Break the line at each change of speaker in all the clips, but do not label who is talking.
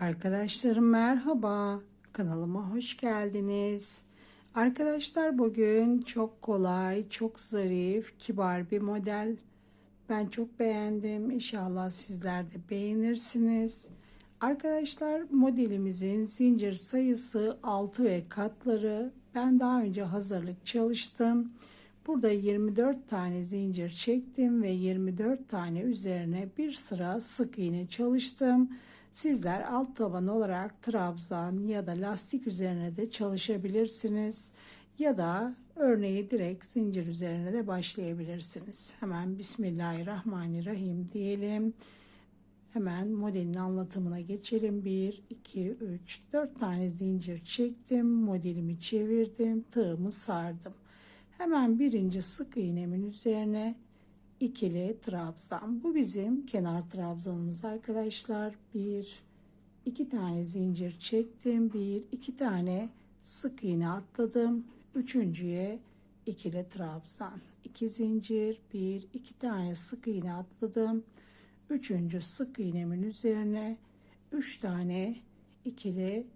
Arkadaşlarım merhaba. Kanalıma hoş geldiniz. Arkadaşlar bugün çok kolay, çok zarif, kibar bir model. Ben çok beğendim. İnşallah sizler de beğenirsiniz. Arkadaşlar modelimizin zincir sayısı 6 ve katları. Ben daha önce hazırlık çalıştım. Burada 24 tane zincir çektim ve 24 tane üzerine bir sıra sık iğne çalıştım. Sizler alt taban olarak trabzan ya da lastik üzerine de çalışabilirsiniz. Ya da örneği direkt zincir üzerine de başlayabilirsiniz. Hemen Bismillahirrahmanirrahim diyelim. Hemen modelin anlatımına geçelim. 1, 2, 3, 4 tane zincir çektim. Modelimi çevirdim. Tığımı sardım. Hemen birinci sık iğnemin üzerine ikili trabzan. Bu bizim kenar trabzanımız arkadaşlar. Bir, iki tane zincir çektim. Bir, iki tane sık iğne atladım. Üçüncüye ikili trabzan. İki zincir, bir, iki tane sık iğne atladım. Üçüncü sık iğnemin üzerine üç tane ikili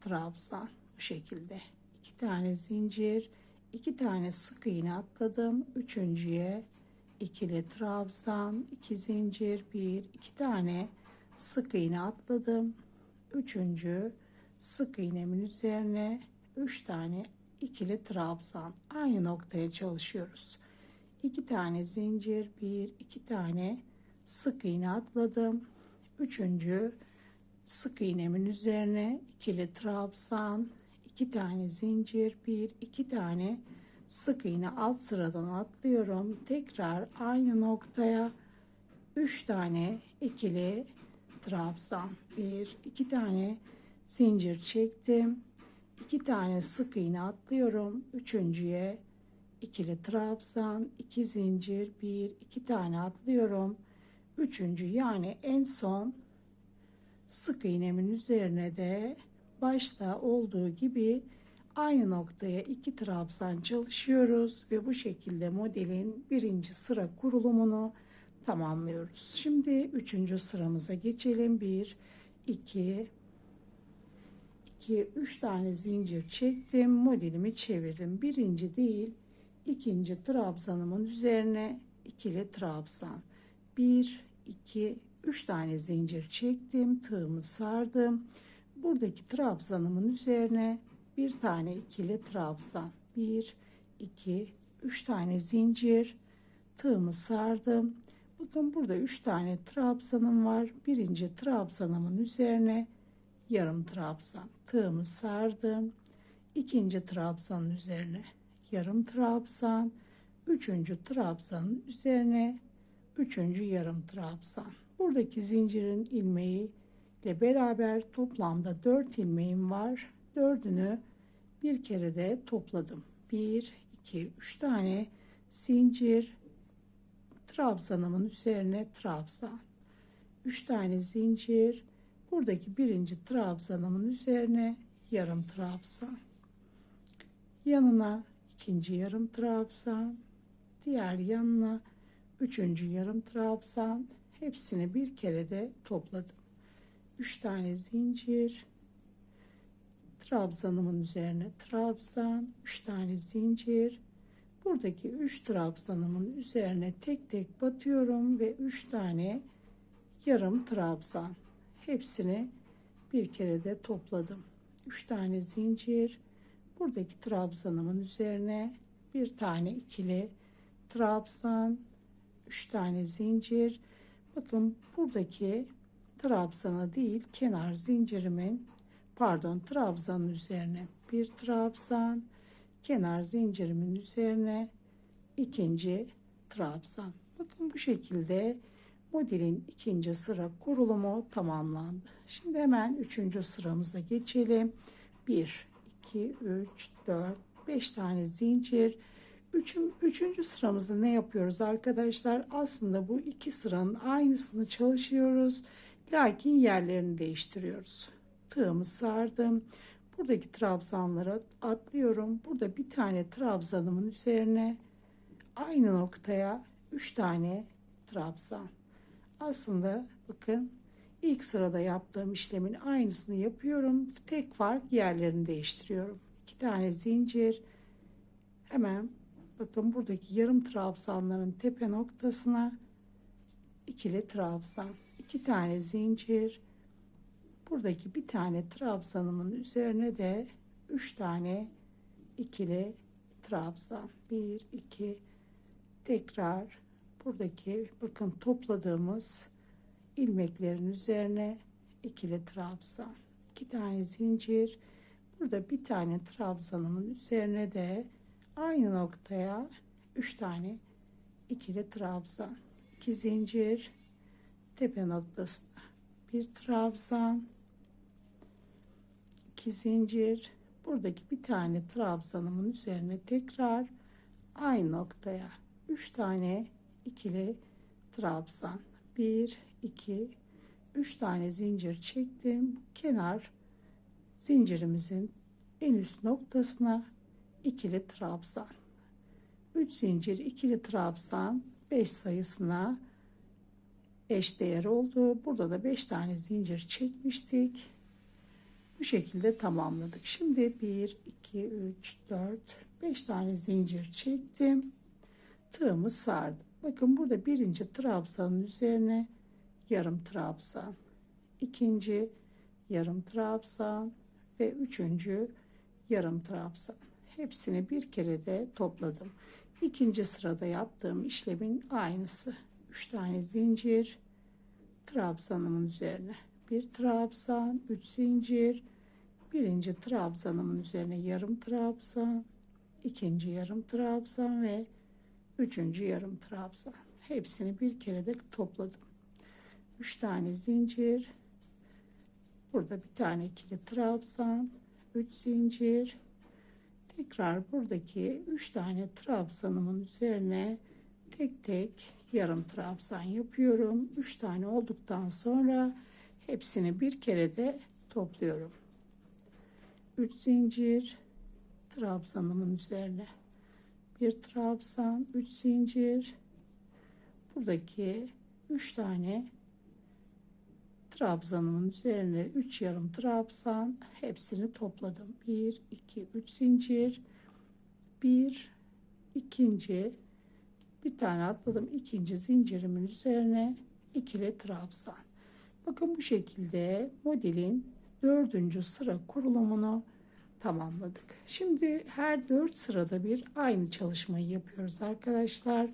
trabzan. Bu şekilde. iki tane zincir, iki tane sık iğne atladım. Üçüncüye ikili trabzan, iki zincir, bir, iki tane sık iğne atladım. Üçüncü sık iğnemin üzerine üç tane ikili trabzan. Aynı noktaya çalışıyoruz. İki tane zincir, bir, iki tane sık iğne atladım. Üçüncü sık iğnemin üzerine ikili trabzan, iki tane zincir, bir, iki tane sık iğne alt sıradan atlıyorum. Tekrar aynı noktaya 3 tane ikili trabzan. 1 2 tane zincir çektim. 2 tane sık iğne atlıyorum. Üçüncüye ikili trabzan, 2 zincir, 1 2 tane atlıyorum. Üçüncü yani en son sık iğnemin üzerine de başta olduğu gibi aynı noktaya iki trabzan çalışıyoruz ve bu şekilde modelin birinci sıra kurulumunu tamamlıyoruz. Şimdi üçüncü sıramıza geçelim. Bir, iki, iki, üç tane zincir çektim. Modelimi çevirdim. Birinci değil, ikinci trabzanımın üzerine ikili trabzan. Bir, iki, üç tane zincir çektim. Tığımı sardım. Buradaki trabzanımın üzerine bir tane ikili trabzan. Bir, iki, üç tane zincir. Tığımı sardım. Bakın burada üç tane trabzanım var. Birinci trabzanımın üzerine yarım trabzan. Tığımı sardım. İkinci trabzanın üzerine yarım trabzan. Üçüncü trabzanın üzerine üçüncü yarım trabzan. Buradaki zincirin ilmeği ile beraber toplamda 4 ilmeğim var. Dördünü bir kere de topladım. 1, 2, 3 tane zincir trabzanımın üzerine trabzan. 3 tane zincir buradaki birinci trabzanımın üzerine yarım trabzan. Yanına ikinci yarım trabzan. Diğer yanına üçüncü yarım trabzan. Hepsini bir kere de topladım. 3 tane zincir trabzanımın üzerine trabzan 3 tane zincir. Buradaki 3 trabzanımın üzerine tek tek batıyorum ve 3 tane yarım trabzan. Hepsini bir kere de topladım. 3 tane zincir. Buradaki trabzanımın üzerine bir tane ikili trabzan 3 tane zincir. Bakın buradaki trabzana değil kenar zincirimin pardon trabzanın üzerine bir trabzan kenar zincirimin üzerine ikinci trabzan bakın bu şekilde modelin ikinci sıra kurulumu tamamlandı şimdi hemen üçüncü sıramıza geçelim 1 2 3 4 5 tane zincir Üçün, üçüncü sıramızda ne yapıyoruz arkadaşlar? Aslında bu iki sıranın aynısını çalışıyoruz. Lakin yerlerini değiştiriyoruz. Tığımı sardım. Buradaki trabzanlara atlıyorum. Burada bir tane trabzanımın üzerine aynı noktaya 3 tane trabzan. Aslında bakın İlk sırada yaptığım işlemin aynısını yapıyorum. Tek fark yerlerini değiştiriyorum. İki tane zincir. Hemen bakın buradaki yarım trabzanların tepe noktasına ikili trabzan. iki tane zincir. Buradaki bir tane trabzanımın üzerine de üç tane ikili trabzan. Bir, iki, tekrar buradaki bakın topladığımız ilmeklerin üzerine ikili trabzan. İki tane zincir. Burada bir tane trabzanımın üzerine de aynı noktaya üç tane ikili trabzan. İki zincir tepe noktasına bir trabzan iki zincir. Buradaki bir tane trabzanımın üzerine tekrar aynı noktaya üç tane ikili trabzan. 1 2 3 tane zincir çektim. Bu kenar zincirimizin en üst noktasına ikili trabzan. 3 zincir ikili trabzan 5 sayısına eşdeğer oldu. Burada da 5 tane zincir çekmiştik bu şekilde tamamladık şimdi 1 2 3 4 5 tane zincir çektim tığımı sardım Bakın burada birinci trabzanın üzerine yarım trabzan, ikinci yarım trabzan ve üçüncü yarım trabzan. Hepsini bir kere de topladım. İkinci sırada yaptığım işlemin aynısı. Üç tane zincir trabzanımın üzerine bir trabzan, üç zincir, birinci trabzanımın üzerine yarım trabzan, ikinci yarım trabzan ve Üçüncü yarım trabzan. Hepsini bir kere de topladım. Üç tane zincir. Burada bir tane ikili trabzan. Üç zincir. Tekrar buradaki üç tane trabzanımın üzerine tek tek yarım trabzan yapıyorum. Üç tane olduktan sonra hepsini bir kere de topluyorum. Üç zincir trabzanımın üzerine bir trabzan, 3 zincir. Buradaki 3 tane trabzanımın üzerine 3 yarım trabzan hepsini topladım. 1 2 3 zincir. 1 ikinci bir tane atladım. ikinci zincirimin üzerine ikili trabzan. Bakın bu şekilde modelin dördüncü sıra kurulumunu tamamladık. Şimdi her dört sırada bir aynı çalışmayı yapıyoruz arkadaşlar.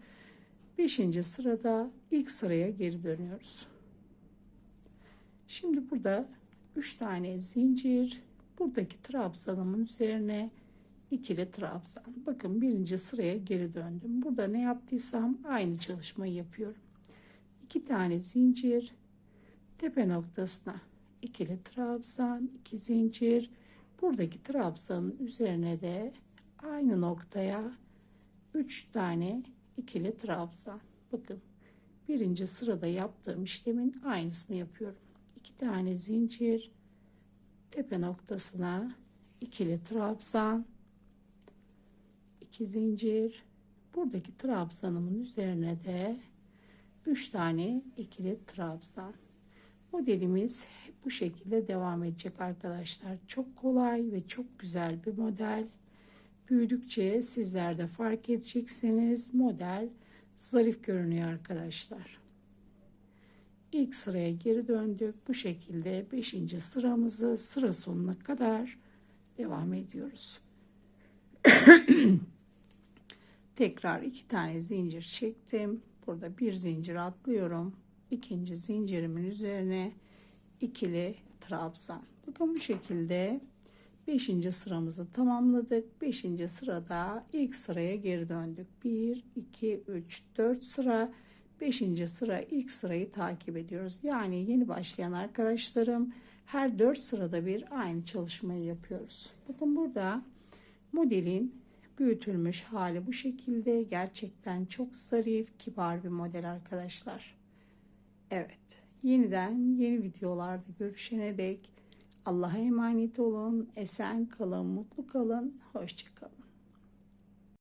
Beşinci sırada ilk sıraya geri dönüyoruz. Şimdi burada üç tane zincir buradaki trabzanımın üzerine ikili trabzan. Bakın birinci sıraya geri döndüm. Burada ne yaptıysam aynı çalışmayı yapıyorum. İki tane zincir tepe noktasına ikili trabzan, iki zincir, Buradaki trabzanın üzerine de aynı noktaya 3 tane ikili trabzan. Bakın birinci sırada yaptığım işlemin aynısını yapıyorum. 2 tane zincir tepe noktasına ikili trabzan 2 zincir buradaki trabzanımın üzerine de 3 tane ikili trabzan Modelimiz bu şekilde devam edecek arkadaşlar. Çok kolay ve çok güzel bir model. Büyüdükçe sizler de fark edeceksiniz. Model zarif görünüyor arkadaşlar. İlk sıraya geri döndük. Bu şekilde 5. sıramızı sıra sonuna kadar devam ediyoruz. Tekrar iki tane zincir çektim. Burada bir zincir atlıyorum ikinci zincirimin üzerine ikili trabzan. Bakın bu şekilde 5. sıramızı tamamladık. 5. sırada ilk sıraya geri döndük. 1 2 3 4 sıra 5. sıra ilk sırayı takip ediyoruz. Yani yeni başlayan arkadaşlarım her 4 sırada bir aynı çalışmayı yapıyoruz. Bakın burada modelin büyütülmüş hali bu şekilde. Gerçekten çok zarif, kibar bir model arkadaşlar. Evet. Yeniden yeni videolarda görüşene dek Allah'a emanet olun. Esen kalın, mutlu kalın. Hoşçakalın.